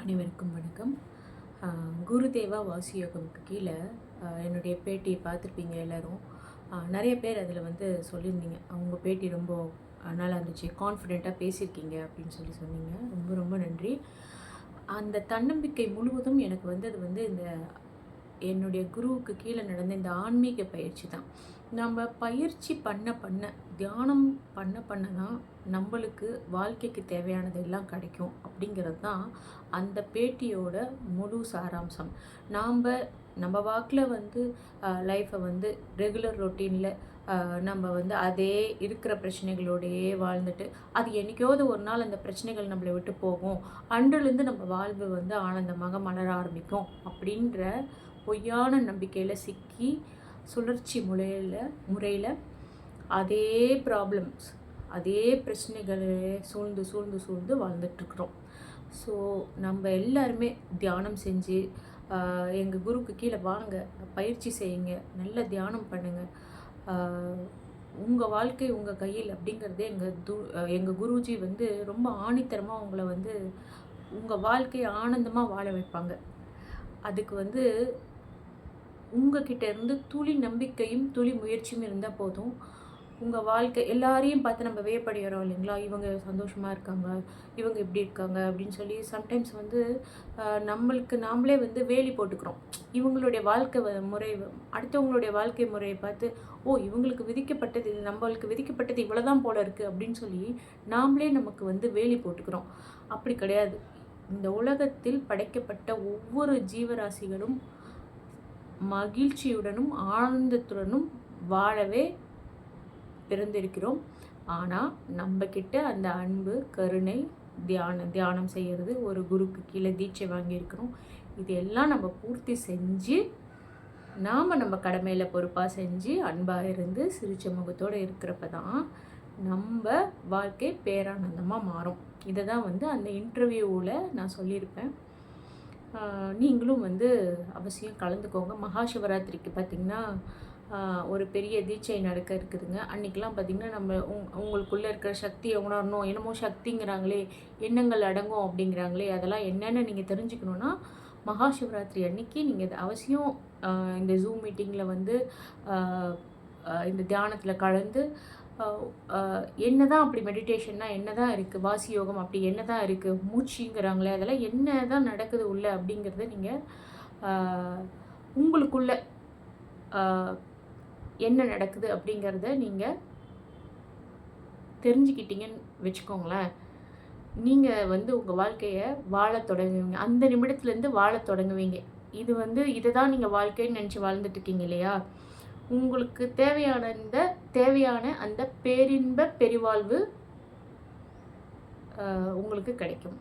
அனைவருக்கும் வணக்கம். குருதேவா வாசி யோகமுக்கு கீழே என்னுடைய பேட்டியை பார்த்துருப்பீங்க எல்லோரும். நிறைய பேர் அதில் வந்து சொல்லியிருந்தீங்க. அவங்க பேட்டி ரொம்ப நல்லா இருந்துச்சு கான்ஃபிடெண்ட்டாக பேசியிருக்கீங்க அப்படின்னு சொல்லி சொன்னீங்க. ரொம்ப ரொம்ப நன்றி. அந்த தன்னம்பிக்கை முழுவதும் எனக்கு வந்து அது வந்து இந்த என்னுடைய குருவுக்கு கீழே நடந்த இந்த ஆன்மீக பயிற்சி தான். நம்ம பயிற்சி பண்ண பண்ண தியானம் பண்ண பண்ண தான் நம்மளுக்கு வாழ்க்கைக்கு தேவையானது எல்லாம் கிடைக்கும் அப்படிங்கிறது தான் அந்த பேட்டியோட முழு சாராம்சம். நாம் நம்ம வாக்கில் வந்து லைஃப்பை வந்து ரெகுலர் ரொட்டீனில் நம்ம வந்து அதே இருக்கிற பிரச்சனைகளோடையே வாழ்ந்துட்டு அது என்னைக்காவது ஒரு நாள் அந்த பிரச்சனைகள் நம்மளை விட்டு போகும். அன்றிலிருந்து நம்ம வாழ்வு வந்து ஆனந்தமாக மலர ஆரம்பிக்கும் அப்படின்ற பொய்யான நம்பிக்கையில் சிக்கி சுழற்சி முறையில் முறையில் அதே ப்ராப்ளம்ஸ் அதே பிரச்சனைகளை சூழ்ந்து சூழ்ந்து சூழ்ந்து வாழ்ந்துட்டுருக்குறோம். ஸோ நம்ம எல்லாருமே தியானம் செஞ்சு எங்கள் குருக்கு கீழே வாங்க பயிற்சி செய்யுங்க நல்ல தியானம் பண்ணுங்கள் உங்கள் வாழ்க்கை உங்கள் கையில் அப்படிங்கிறதே எங்கள் து எங்கள் குருஜி வந்து ரொம்ப ஆணித்தரமாக உங்களை வந்து உங்கள் வாழ்க்கையை ஆனந்தமாக வாழ வைப்பாங்க. அதுக்கு வந்து உங்ககிட்ட இருந்து துளி நம்பிக்கையும் துளி முயற்சியும் இருந்தால் போதும். உங்கள் வாழ்க்கை எல்லாரையும் பார்த்து நம்ம வேப்படுகிறோம் இல்லைங்களா? இவங்க சந்தோஷமாக இருக்காங்க இவங்க இப்படி இருக்காங்க அப்படின்னு சொல்லி சம்டைம்ஸ் வந்து நம்மளுக்கு நாமளே வந்து வேலி போட்டுக்கிறோம். இவங்களுடைய வாழ்க்கை வ- முறை அடுத்தவங்களுடைய வாழ்க்கை முறையை பார்த்து ஓ இவங்களுக்கு விதிக்கப்பட்டது இது நம்மளுக்கு விதிக்கப்பட்டது இவ்வளோதான் போல இருக்குது அப்படின்னு சொல்லி நாமளே நமக்கு வந்து வேலி போட்டுக்கிறோம். அப்படி கிடையாது. இந்த உலகத்தில் படைக்கப்பட்ட ஒவ்வொரு ஜீவராசிகளும் மகிழ்ச்சியுடனும் ஆனந்தத்துடனும் வாழவே பிறந்திருக்கிறோம். ஆனால் நம்ம கிட்ட அந்த அன்பு கருணை தியானம் தியானம் செய்கிறது ஒரு குருக்கு கீழே தீட்சை வாங்கியிருக்கிறோம். இது எல்லாம் நம்ம பூர்த்தி செஞ்சு நாம் நம்ம கடமையில் பொறுப்பாக செஞ்சு அன்பாக இருந்து சிரிச்ச முகத்தோடு இருக்கிறப்ப தான் நம்ம வாழ்க்கை பேரானந்தமாக மாறும். இதை தான் வந்து அந்த இன்டர்வியூவில் நான் சொல்லியிருப்பேன். நீங்களும் வந்து அவசியம் கலந்துக்கோங்க. மகா சிவராத்திரிக்கு பார்த்திங்கன்னா ஒரு பெரிய தீட்சை நடக்க இருக்குதுங்க. அன்றைக்கெலாம் பார்த்திங்கன்னா நம்ம உங் உங்களுக்குள்ளே இருக்கிற சக்தியை உணரணும். என்னமோ சக்திங்கிறாங்களே எண்ணங்கள் அடங்கும் அப்படிங்கிறாங்களே அதெல்லாம் என்னென்னு நீங்கள் தெரிஞ்சுக்கணுன்னா மகா சிவராத்திரி அன்னைக்கு நீங்கள் அவசியம் இந்த ஜூம் மீட்டிங்கில் வந்து இந்த தியானத்தில் கலந்து என்ன தான் அப்படி மெடிடேஷன்னா என்ன தான் இருக்குது வாசி யோகம் அப்படி என்ன தான் இருக்குது மூச்சுங்கிறாங்களே அதெல்லாம் என்ன தான் நடக்குது உள்ள அப்படிங்கிறத நீங்கள் உங்களுக்குள்ள ஆஹ், என்ன நடக்குது அப்படிங்கிறத நீங்கள் தெரிஞ்சுக்கிட்டீங்கன்னு வச்சுக்கோங்களேன். நீங்கள் வந்து உங்கள் வாழ்க்கையை வாழத் தொடங்குவீங்க. அந்த நிமிடத்துலேருந்து வாழத் தொடங்குவீங்க. இது வந்து இதை தான் நீங்கள் வாழ்க்கைன்னு நினச்சி வாழ்ந்துட்டு இருக்கீங்க இல்லையா? உங்களுக்கு தேவையான இந்த தேவையான அந்த பேரின்ப பெரிவாழ்வு உங்களுக்கு கிடைக்கும்.